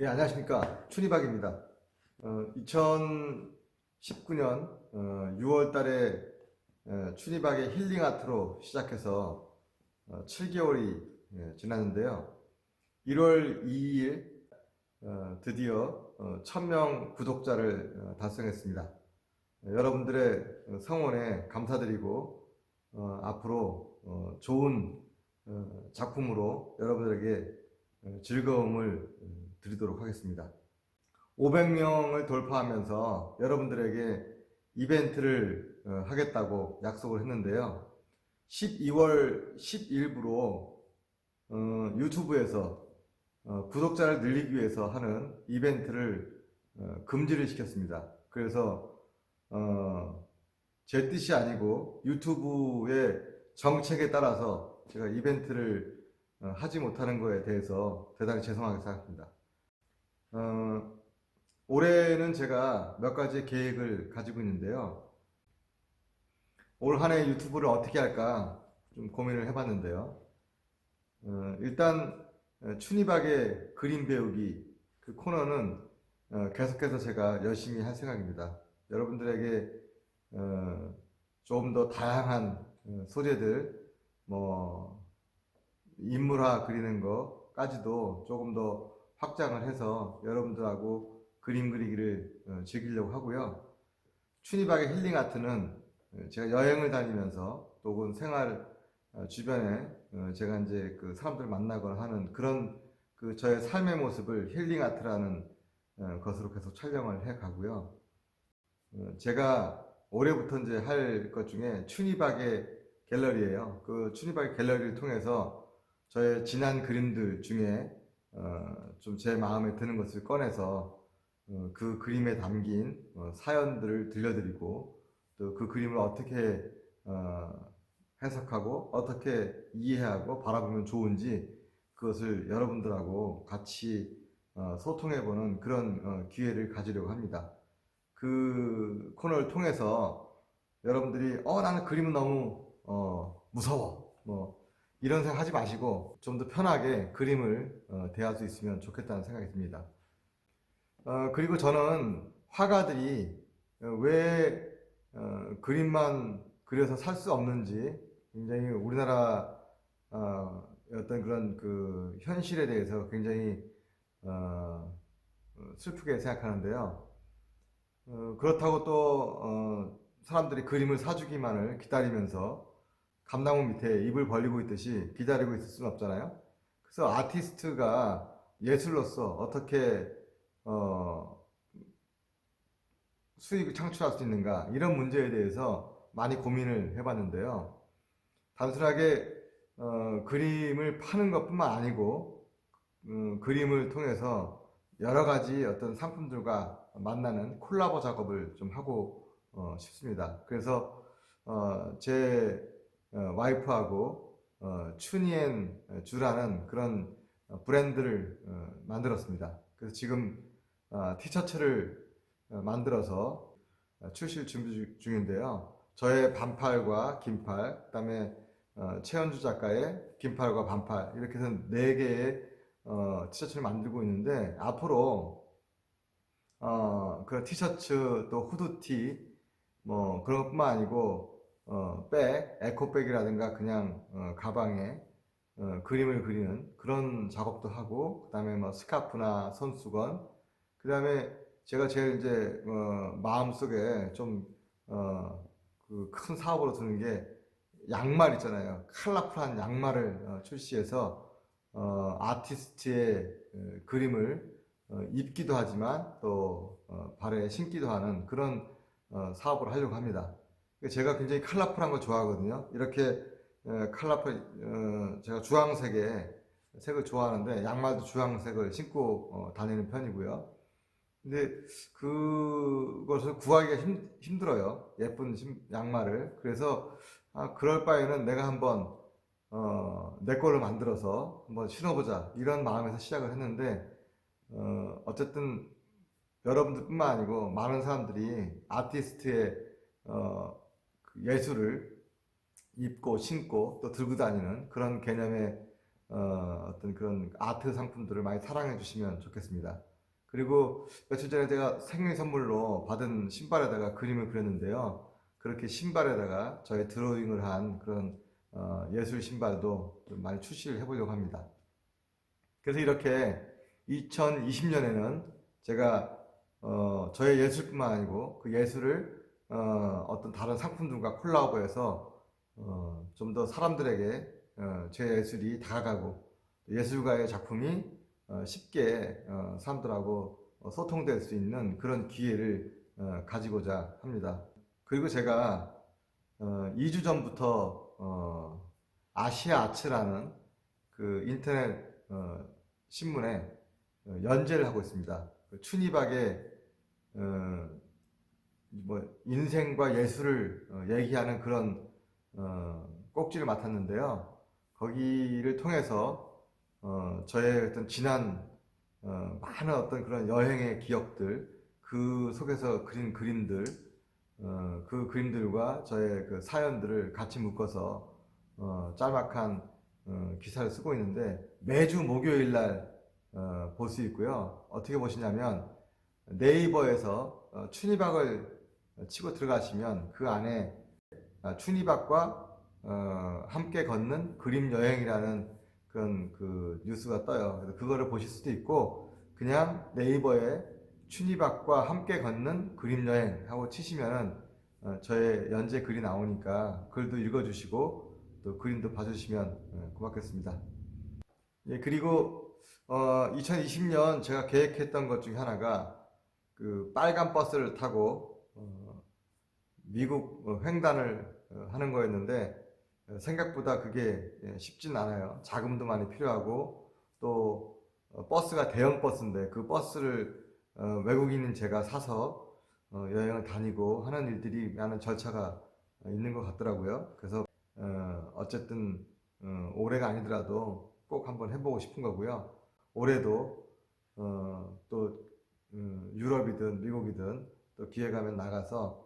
예, 안녕하십니까. 춘희박입니다. 어, 2019년 6월 달에 어, 춘희박의 힐링 아트로 시작해서 7개월이 지났는데요. 1월 2일 어, 드디어 1000명 구독자를 어, 달성했습니다. 어, 여러분들의 성원에 감사드리고 어, 앞으로 어, 좋은 어, 작품으로 여러분들에게 어, 즐거움을 어, 드리도록 하겠습니다. 500명을 돌파하면서 여러분들에게 이벤트를 어, 하겠다고 약속을 했는데요. 12월 10일부로 어, 유튜브에서 어, 구독자를 늘리기 위해서 하는 이벤트를 어, 금지를 시켰습니다. 그래서 어, 제 뜻이 아니고 유튜브의 정책에 따라서 제가 이벤트를 어, 하지 못하는 거에 대해서 대단히 죄송하게 생각합니다. 어, 올해는 제가 몇 가지 계획을 가지고 있는데요. 올 한 해 유튜브를 어떻게 할까 좀 고민을 해봤는데요. 어, 일단 어, 춘희박의 그림 배우기 그 코너는 어, 계속해서 제가 열심히 할 생각입니다. 여러분들에게 어, 조금 더 다양한 어, 소재들, 뭐 인물화 그리는 거까지도 조금 더 확장을 해서 여러분들하고 그림 그리기를 어, 즐기려고 하고요. 춘희박의 힐링 아트는 어, 제가 여행을 다니면서 또 혹은 생활 어, 주변에 어, 제가 이제 그 사람들 만나거나 하는 그런 그 저의 삶의 모습을 힐링 아트라는 어, 것으로 계속 촬영을 해 가고요. 어, 제가 올해부터 이제 할 것 중에 춘희박의 갤러리예요. 그 춘희박의 갤러리를 통해서 저의 지난 그림들 중에 어, 좀 제 마음에 드는 것을 꺼내서 어, 그 그림에 담긴 어, 사연들을 들려드리고 또 그 그림을 어떻게 어, 해석하고 어떻게 이해하고 바라보면 좋은지 그것을 여러분들하고 같이 어, 소통해보는 그런 어, 기회를 가지려고 합니다. 그 코너를 통해서 여러분들이 어 나는 그림은 너무 어, 무서워 뭐 이런 생각 하지 마시고 좀 더 편하게 그림을 어, 대할 수 있으면 좋겠다는 생각이 듭니다. 어, 그리고 저는 화가들이 어, 왜 어, 그림만 그려서 살 수 없는지 굉장히 우리나라 어, 어떤 그런 그 현실에 대해서 굉장히 어, 어, 슬프게 생각하는데요. 어, 그렇다고 또 어, 사람들이 그림을 사주기만을 기다리면서 감나무 밑에 입을 벌리고 있듯이 기다리고 있을 수는 없잖아요. 그래서 아티스트가 예술로서 어떻게 어, 수익을 창출할 수 있는가 이런 문제에 대해서 많이 고민을 해봤는데요. 단순하게 어, 그림을 파는 것뿐만 아니고 음, 그림을 통해서 여러 가지 어떤 상품들과 만나는 콜라보 작업을 좀 하고 어, 싶습니다. 그래서 어, 제 어, 와이프하고 어, 춘이엔 주라는 그런 어, 브랜드를 어, 만들었습니다. 그래서 지금 어, 티셔츠를 어, 만들어서 어, 출시를 준비 중- 중인데요. 저의 반팔과 긴팔, 그다음에 어, 최현주 작가의 긴팔과 반팔 이렇게 해서 네 개의 어, 티셔츠를 만들고 있는데 앞으로 어, 그 티셔츠 또 후드티 뭐 그런 것뿐만 아니고 어, 백, 에코백이라든가 그냥 어, 가방에 어, 그림을 그리는 그런 작업도 하고 그 다음에 뭐 스카프나 손수건 그 다음에 제가 제일 이제 어, 마음속에 좀 어, 그큰 사업으로 드는 게 양말 있잖아요. 컬러풀한 양말을 어, 출시해서 어, 아티스트의 어, 그림을 어, 입기도 하지만 또 어, 발에 신기도 하는 그런 어, 사업을 하려고 합니다. 제가 굉장히 컬러풀한 거 좋아하거든요. 이렇게 어, 컬러풀 어, 제가 주황색의 색을 좋아하는데 양말도 주황색을 신고 어, 다니는 편이고요. 근데 그것을 구하기가 힘, 힘들어요. 예쁜 신- 양말을. 그래서 아, 그럴 바에는 내가 한번 어, 내 걸로 만들어서 한번 신어보자 이런 마음에서 시작을 했는데 어, 어쨌든 여러분들뿐만 아니고 많은 사람들이 아티스트의 어, 그 예술을 입고 신고 또 들고 다니는 그런 개념의 어, 어떤 그런 아트 상품들을 많이 사랑해 주시면 좋겠습니다. 그리고 며칠 전에 제가 생일 선물로 받은 신발에다가 그림을 그렸는데요. 그렇게 신발에다가 저의 드로잉을 한 그런 어, 예술 신발도 좀 많이 출시를 해보려고 합니다. 그래서 이렇게 2020년에는 제가 어, 저의 예술뿐만 아니고 그 예술을 어, 어떤 다른 상품들과 콜라보해서 어, 좀 더 사람들에게 어, 제 예술이 다가가고 예술가의 작품이 어, 쉽게 어, 사람들하고 어, 소통될 수 있는 그런 기회를 어, 가지고자 합니다. 그리고 제가 어, 2주 전부터 어, 아시아 아츠라는 그 인터넷 어, 신문에 어, 연재를 하고 있습니다. 그 춘희박의 어, 뭐 인생과 예술을 어, 얘기하는 그런 어, 꼭지를 맡았는데요. 거기를 통해서 어, 저의 어떤 지난 어, 많은 어떤 그런 여행의 기억들, 그 속에서 그린 그림들, 어, 그 그림들과 저의 그 사연들을 같이 묶어서 어, 짤막한 어, 기사를 쓰고 있는데 매주 목요일 날 어, 볼수 있고요. 어떻게 보시냐면 네이버에서 어, 춘희박을 치고 들어가시면 그 안에 아, 춘희박과 어, 함께 걷는 그림 여행이라는 그런 그 뉴스가 떠요. 그래서 그거를 보실 수도 있고 그냥 네이버에 춘희박과 함께 걷는 그림 여행 하고 치시면은 어, 저의 연재 글이 나오니까 글도 읽어주시고 또 그림도 봐주시면 어, 고맙겠습니다. 예, 그리고 어, 2020년 제가 계획했던 것 중에 하나가 그 빨간 버스를 타고 어, 미국 어, 횡단을 어, 하는 거였는데 어, 생각보다 그게 예, 쉽진 않아요. 자금도 많이 필요하고 또 어, 버스가 대형 버스인데 그 버스를 어, 외국인인 제가 사서 어, 여행을 다니고 하는 일들이 많은 절차가 어, 있는 것 같더라고요. 그래서 어, 어쨌든 어, 올해가 아니더라도 꼭 한번 해보고 싶은 거고요. 올해도 어, 또 음, 유럽이든 미국이든 또 기회 가 면 나가서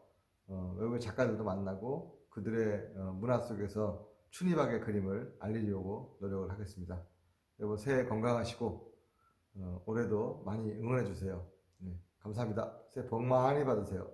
어, 외국의 작가들도 만나고 그들의 어, 문화 속에서 춘희박의 그림을 알리려고 노력을 하겠습니다. 여러분 새해 건강하시고 어, 올해도 많이 응원해 주세요. 네, 감사합니다. 새해 복 많이 받으세요.